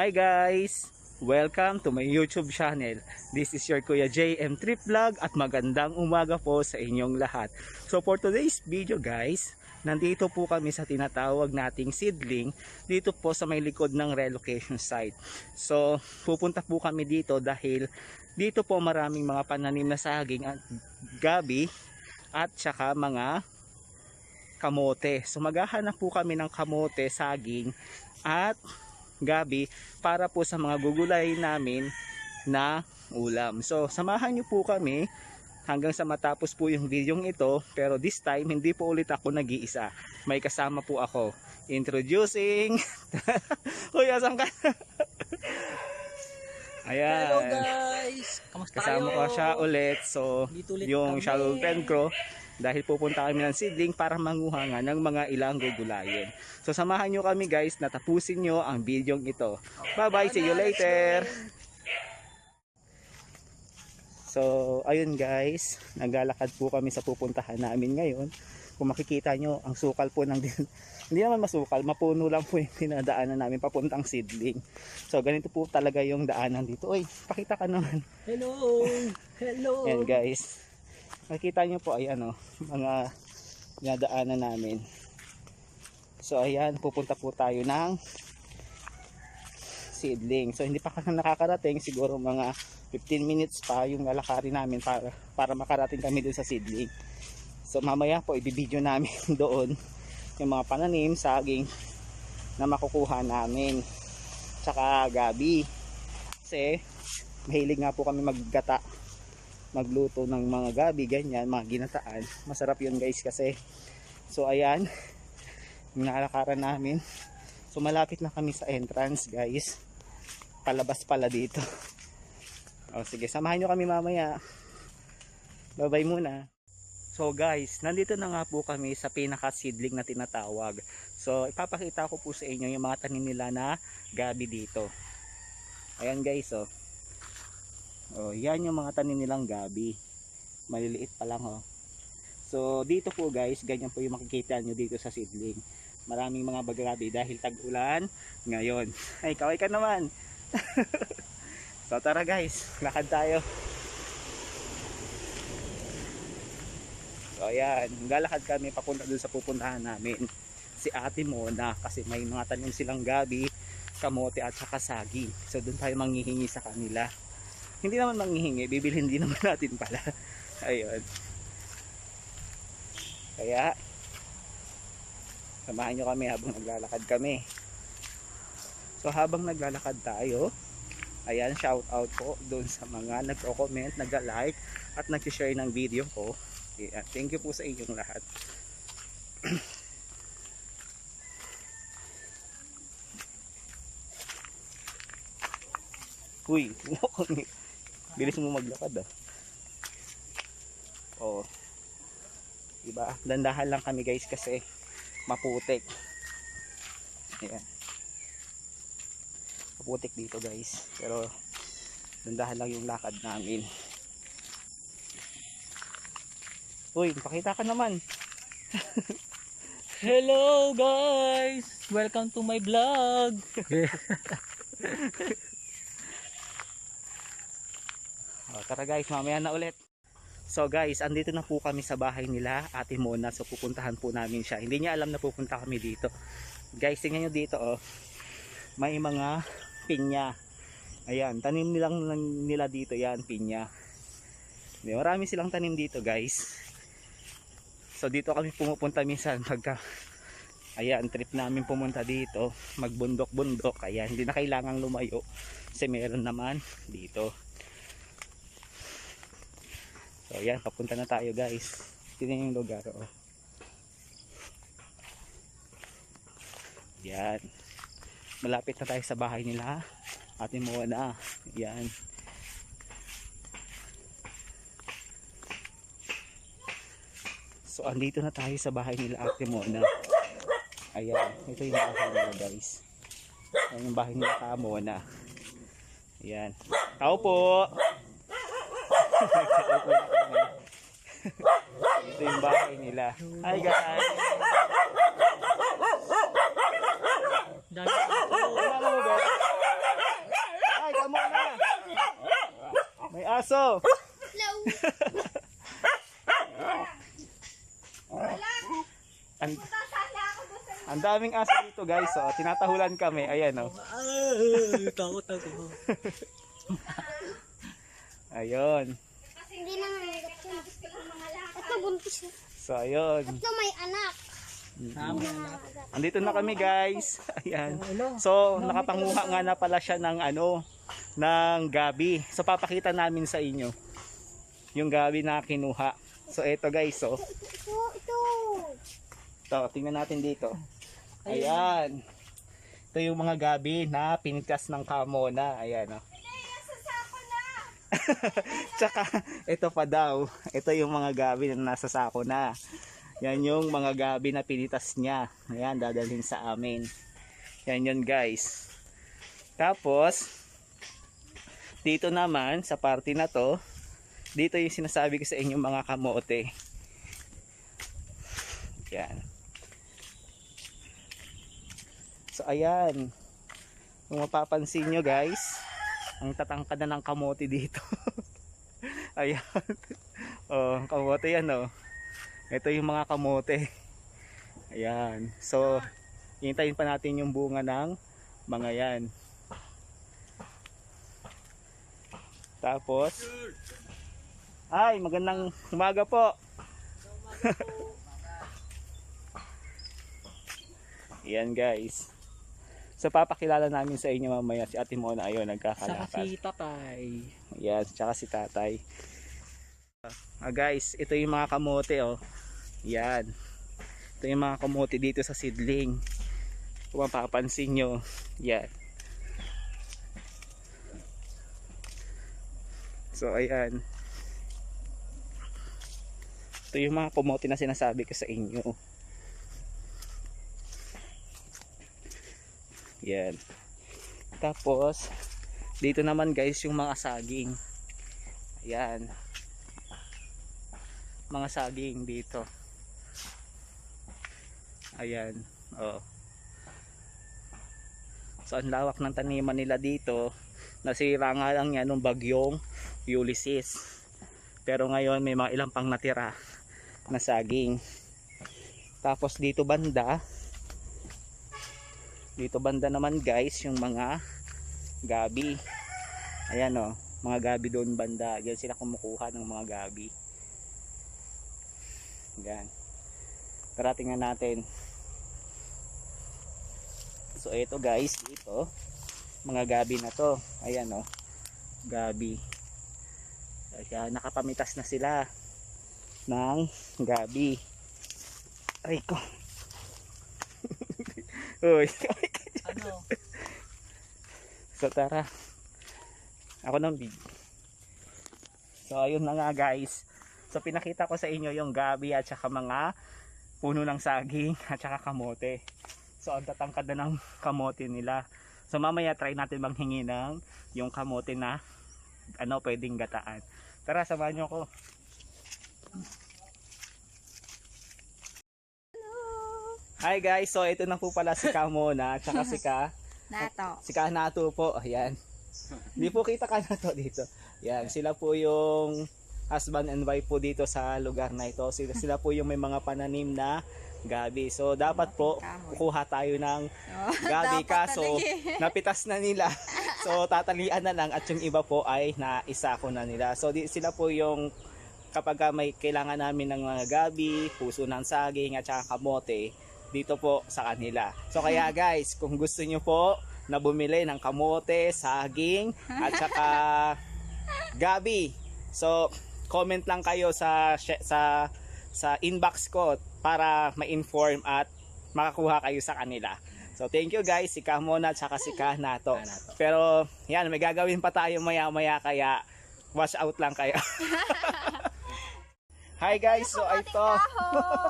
Hi guys! Welcome to my YouTube channel. This is your Kuya JM Trip Vlog at magandang umaga po sa inyong lahat. So for today's video guys, nandito po kami sa tinatawag nating seedling dito po sa may likod ng relocation site. So pupunta po kami dito dahil dito po maraming mga pananim na saging at gabi at saka mga kamote. So maghahanap po kami ng kamote, saging at gabi para po sa mga gugulay namin na ulam. So samahan niyo po kami hanggang sa matapos po yung videong ito pero this time hindi po ulit ako nag-iisa. May kasama po ako. Introducing Kuya saan ka? Ayan. Hello guys! Kamusta Kasama kayo? ko siya ulit. So Dito ulit yung kami. shallow pen ko dahil pupunta kami ng seedling para manguha nga ng mga ilang gugulayin. So samahan nyo kami guys na tapusin nyo ang video ito. Bye bye, see you later! So ayun guys, naglalakad po kami sa pupuntahan namin ngayon. Kung makikita nyo, ang sukal po ng hindi naman masukal, mapuno lang po yung dinadaanan namin papuntang seedling. So ganito po talaga yung daanan dito. Oy, pakita ka naman. Hello! Hello! Yan guys. Makikita nyo po ay ano, mga dinadaanan namin. So ayan, pupunta po tayo ng seedling. So hindi pa nakakarating, siguro mga 15 minutes pa yung lalakarin namin para, para makarating kami dun sa seedling. So mamaya po ibibideo namin doon yung mga pananim, saging na makukuha namin. Tsaka gabi. Kasi mahilig nga po kami maggata magluto ng mga gabi, ganyan, mga ginataan. Masarap yun guys kasi. So ayan, nakalakaran namin. So malapit na kami sa entrance guys. Palabas pala dito. O sige, samahan nyo kami mamaya. Bye bye muna. So guys, nandito na nga po kami sa pinaka seedling na tinatawag. So ipapakita ko po sa inyo yung mga tanim nila na gabi dito. Ayan guys, oh. Oh, yan yung mga tanim nilang gabi. Maliliit pa lang oh. So dito po guys, ganyan po yung makikita nyo dito sa seedling. Maraming mga bagabi dahil tag-ulan ngayon. Ay, kaway ka naman. so tara guys, lakad tayo. So ayan, galakad kami papunta dun sa pupuntahan namin. Si ate Mona kasi may mga tanim silang gabi, kamote at saka saging. So doon tayo manghihingi sa kanila hindi naman manghihingi, bibilhin din naman natin pala. Ayun. Kaya, samahan nyo kami habang naglalakad kami. So habang naglalakad tayo, ayan, shout out po doon sa mga nagko-comment, nag-like, at nag-share ng video ko. Ayan, thank you po sa inyong lahat. Uy, bilis mo maglakad ah. Oo. Diba? Dandahan lang kami guys kasi maputik. Ayan. Maputik dito guys. Pero dandahan lang yung lakad namin. Uy, pakita ka naman. Hello guys! Welcome to my vlog! O, tara guys, mamaya na ulit. So guys, andito na po kami sa bahay nila, Ate Mona. So pupuntahan po namin siya. Hindi niya alam na pupunta kami dito. Guys, tingnan nyo dito oh. May mga pinya. Ayan, tanim nilang nila dito yan, pinya. Marami silang tanim dito guys. So dito kami pumupunta minsan pagka Ayan, trip namin pumunta dito, magbundok-bundok. Ayan, hindi na kailangang lumayo kasi meron naman dito. So ayan, papunta na tayo guys. Tingnan yung lugar oh. Yan. Malapit na tayo sa bahay nila. Ate Mona. Yan. So andito na tayo sa bahay nila Ate Mona. Ayan, ito yung bahay nila guys. Ayan yung bahay nila Ate Mona. Ayan. Tao po! ito yung bahay nila. Hi guys! May aso! Hello! ang daming aso dito guys. So, tinatahulan kami. Ayan oh. Ay, takot ako. Ayun. Hindi na yun. Ito buntis na. So, ayun. Ito may anak. Tama. Andito na kami guys. Ayan. So, nakapanguha nga na pala siya ng ano, ng gabi. So, papakita namin sa inyo yung gabi na kinuha. So, eto guys, so, Ito, ito. ito, tingnan natin dito. Ayan. Ito yung mga gabi na pinitas ng kamona. Ayan, oh. Tsaka, ito pa daw. Ito yung mga gabi na nasa sako na. Yan yung mga gabi na pinitas niya. Ayan, dadalhin sa amin. Yan yun guys. Tapos, dito naman, sa party na to, dito yung sinasabi ko sa inyo mga kamote. Yan. So, ayan. Kung mapapansin nyo guys, ang tatangkad na ng kamote dito. ayan. oh, kamote yan oh. Ito yung mga kamote. Ayan. So, hintayin pa natin yung bunga ng mga yan. Tapos, ay, magandang umaga po. Yan guys. So papakilala namin sa inyo mamaya si Ate Mona ayun Saka nagkakalakad. si tatay. Yan, tsaka si tatay. Ah, guys, ito yung mga kamote oh. Yan. Ito yung mga kamote dito sa seedling. Kung mapapansin nyo. Yan. So, ayan. Ito yung mga kamote na sinasabi ko sa inyo. Yan. Tapos, dito naman guys yung mga saging. Ayan. Mga saging dito. Ayan. Oh. So ang lawak ng taniman nila dito. Nasira nga lang yan nung bagyong Ulysses. Pero ngayon may mga ilang pang natira na saging. Tapos dito banda dito banda naman guys yung mga gabi. Ayan o mga gabi doon banda. Diyan sila kumukuha ng mga gabi. Yan tara tingnan natin. So ito guys dito mga gabi na to. Ayan o gabi. Ayan, nakapamitas na sila ng gabi. Ay ko. Uy, Ano? So tara. Ako nang big. So ayun na nga guys. So pinakita ko sa inyo yung gabi at saka mga puno ng saging at saka kamote. So ang tatangkad na ng kamote nila. So mamaya try natin manghingi ng yung kamote na ano pwedeng gataan. Tara samahan niyo ako. Hi guys, so ito na po pala si Kamona at saka si Ka. Nato. Si Kanato po, ayan. Hindi po kita Kanato dito. Yan, sila po yung husband and wife po dito sa lugar na ito. Sila, sila po yung may mga pananim na gabi. So dapat po kukuha tayo ng gabi kaso napitas na nila. So tatalian na lang at yung iba po ay naisa ko na nila. So di, sila po yung kapag ka may kailangan namin ng mga gabi, puso ng saging at saka kamote, dito po sa kanila. So kaya guys, kung gusto nyo po na bumili ng kamote, saging, at saka gabi. So comment lang kayo sa sa sa inbox ko para ma-inform at makakuha kayo sa kanila. So thank you guys, si Kamona at saka si Kanato. Pero yan, may gagawin pa tayo maya-maya kaya watch out lang kayo. Hi guys, so ito.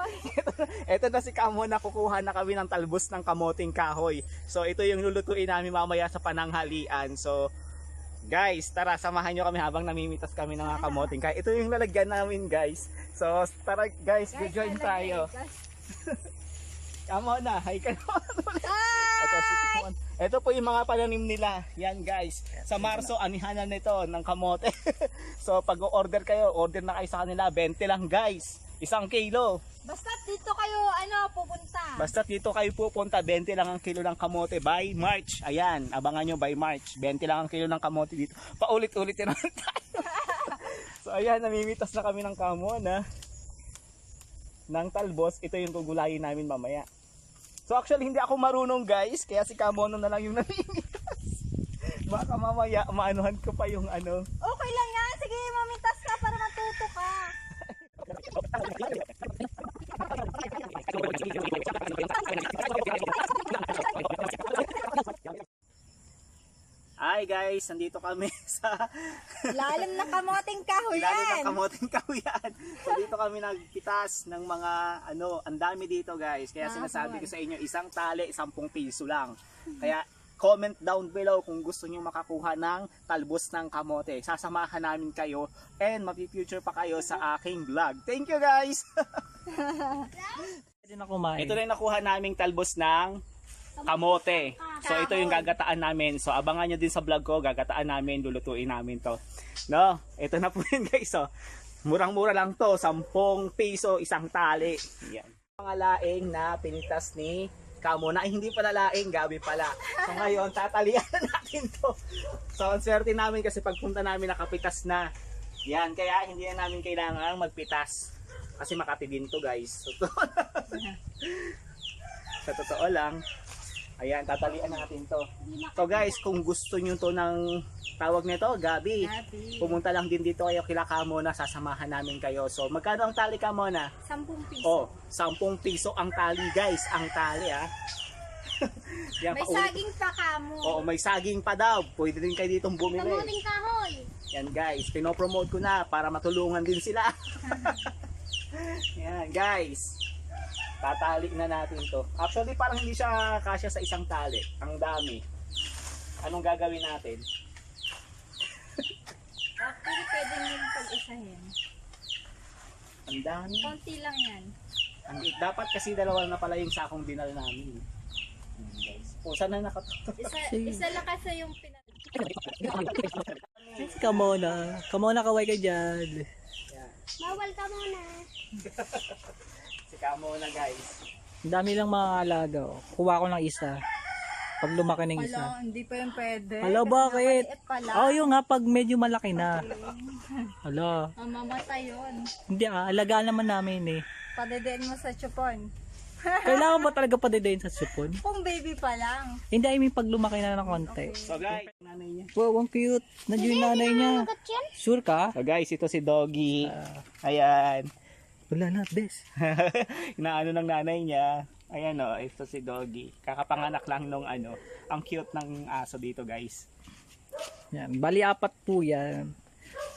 ito na si Kamo na kukuha na kami ng talbos ng kamoting kahoy. So ito yung lulutuin namin mamaya sa pananghalian. So guys, tara samahan nyo kami habang namimitas kami ng mga kamoting kahoy. Ito yung lalagyan namin guys. So tara guys, join tayo. Kamo na, hi ka ulit. At ito, po yung mga pananim nila. Yan guys. Sa Marso, anihanan nito ng kamote. so pag order kayo, order na kayo sa kanila. 20 lang guys. Isang kilo. Basta dito kayo, ano, pupunta. Basta dito kayo pupunta, 20 lang ang kilo ng kamote by March. Ayan, abangan nyo by March. 20 lang ang kilo ng kamote dito. Paulit-ulit na tayo. so ayan, namimitas na kami ng kamon ha. Ng talbos, ito yung gugulayin namin mamaya. So actually hindi ako marunong guys, kaya si Kamono na lang yung namimitas. Baka mamaya maanuhan ko pa yung ano. Okay lang yan. Sige, mamitas ka para matuto ka. Hi guys, nandito kami sa Lalim na kamoting kahoy Lalo yan. ng kamoting kahuyan. So dito kami nagpitas ng mga ano, ang dami dito guys. Kaya Ah, sinasabi ko sa inyo, isang tali, 10 piso lang. Kaya comment down below kung gusto niyo makakuha ng talbos ng kamote. Sasamahan namin kayo and mapifuture pa kayo sa aking vlog. Thank you guys! Pwede na kumain. ito na yung nakuha naming talbos ng kamote. So ito yung gagataan namin. So abangan nyo din sa vlog ko, gagataan namin, lulutuin namin to. No, ito na po yun guys. So, murang-mura lang to, 10 piso isang tali. Yan. Mga laing na pinitas ni Kamo na hindi pala laing, gabi pala. So ngayon, tatalian na natin to. So ang swerte namin kasi pagpunta namin nakapitas na. Yan, kaya hindi na namin kailangan magpitas. Kasi Makati din to guys. So, sa totoo lang, ayan, tatalian natin to. So guys, kung gusto nyo to ng tawag nito, gabi, Gabi. pumunta lang din dito kayo kila Kamona, sasamahan namin kayo. So magkano ang tali Kamona? Sampung piso. Oh, 10 piso ang tali guys, ang tali ah. Yan, May paulit- saging pa kamo. Oo, may saging pa daw. Pwede din kayo ditong bumili. Kamuting kahoy. Yan guys, pinopromote ko na para matulungan din sila. Yan guys. Tatali na natin to. Actually parang hindi siya kasya sa isang tali. Ang dami. Anong gagawin natin? Actually, pwede nyo pag-isahin. Ang dami. Konti lang yan. Ang, dapat kasi dalawa na pala yung sakong dinal namin. Yan, guys. O, sana nakatutok. Isa, isa lang kasi yung pinag... Come on na. Come on na kaway ka dyan. Yan. Bawal ka muna. Kamo na guys. Ang dami lang mga alaga. oh. Kuha ko ng isa. Pag lumaki ng isa. Wala, hindi pa yun pwede. Hala, bakit? Pala. Oh, yung nga, pag medyo malaki na. Hala. Mamamatay yun. Hindi ah, alagaan naman namin eh. Padedeen mo sa chupon. Kailangan ba talaga padidayin sa sipon? Kung baby pa lang. Hindi, I mean pag lumaki na ng konti. So guys, nanay niya. Wow, ang cute. Nandiyo yung nanay niya. Sure ka? So guys, ito si Doggy. Ah, Ayan. Wala na, bes. Inaano ng nanay niya. Ayan o, ito si Doggy. Kakapanganak lang nung ano. Ang cute ng aso dito guys. Yan, bali apat po yan.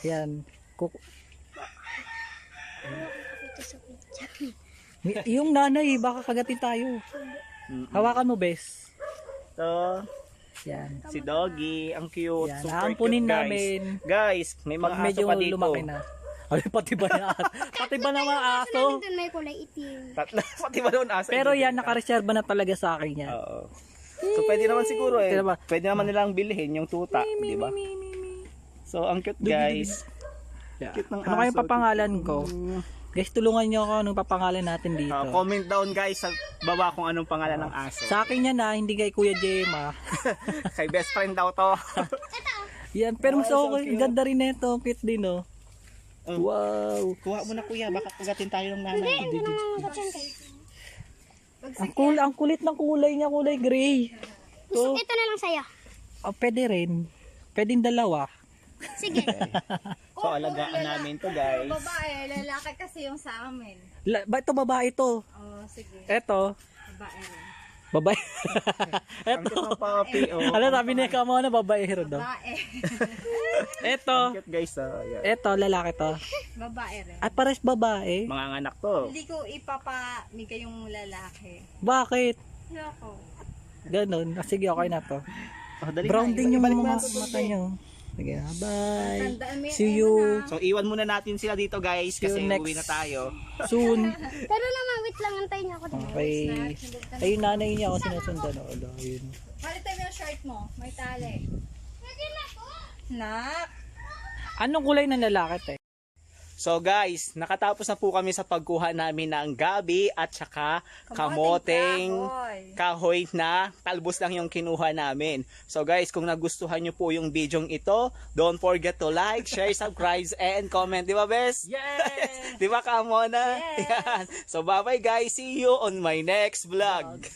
Yan. Kuk- yung nanay, baka kagatin tayo. Mm-mm. Hawakan mo, bes. So, Yan. si Doggy. Ang cute. Yan, Super aampunin cute guys. namin. Guys, may mga Pag aso pa dito. lumaki na. Ay, pati ba na Pati ba na mga aso? Doon may kulay itim. Tatlo, pati ba doon aso? Pero yan, ka. nakareserva na talaga sa akin yan. Oo. So, pwede naman siguro eh. Ba? Pwede naman nilang bilhin yung tuta, di ba? So, ang cute guys. Yeah. Cute ng Ano kayong aso. papangalan ko? Guys, tulungan nyo ako anong papangalan natin dito. Ah, comment down guys sa baba kung anong pangalan ng aso. Sa akin yan na, hindi kay Kuya Jema. Kay best friend daw to. yan, pero mas Ay, so okay. Ganda rin nito. Cute din, oh. Oh. Wow. Kuha mo na kuya, baka kagatin tayo ng nanay. Ang, kul ang kulit ng kulay niya, kulay gray. So, Ito na lang sa'yo. oh, pwede rin. Pwedeng dalawa. Sige. So, alagaan namin to guys. Babae, lalaki kasi yung sa amin. La, ba ito babae to? Oh, sige. Eto, Babae rin. Babae. Eto. oh. Ano sabi ni Kamo na babae rin daw? Babae. Eto, cute guys, oh. Yeah. eto lalaki to. Babae rin. At pares babae. Mga anak to. Hindi ko ipapamigay yung lalaki. Bakit? Ayoko. Ganon. Ah, Sige, okay na to. Oh, dali Brown na, din yung mga mo na mata Dodi. Sige, bye. See you So iwan muna natin sila dito guys See you kasi next- uwi na tayo. soon. Pero naman, wait lang, antayin niyo ako dito. Okay. Ay, yung nanay niya ako sinusundan. O, ala, yun. Palitan mo yung shirt mo. May tali. Nak! Anong kulay ng lalaki, te? So guys, nakatapos na po kami sa pagkuha namin ng gabi at saka kamoteng kahoy na talbos lang yung kinuha namin. So guys, kung nagustuhan nyo po yung video ito, don't forget to like, share, subscribe, and comment. Di ba, Bes? Yes! Di ba, Kamona? Yan. So bye-bye guys. See you on my next vlog.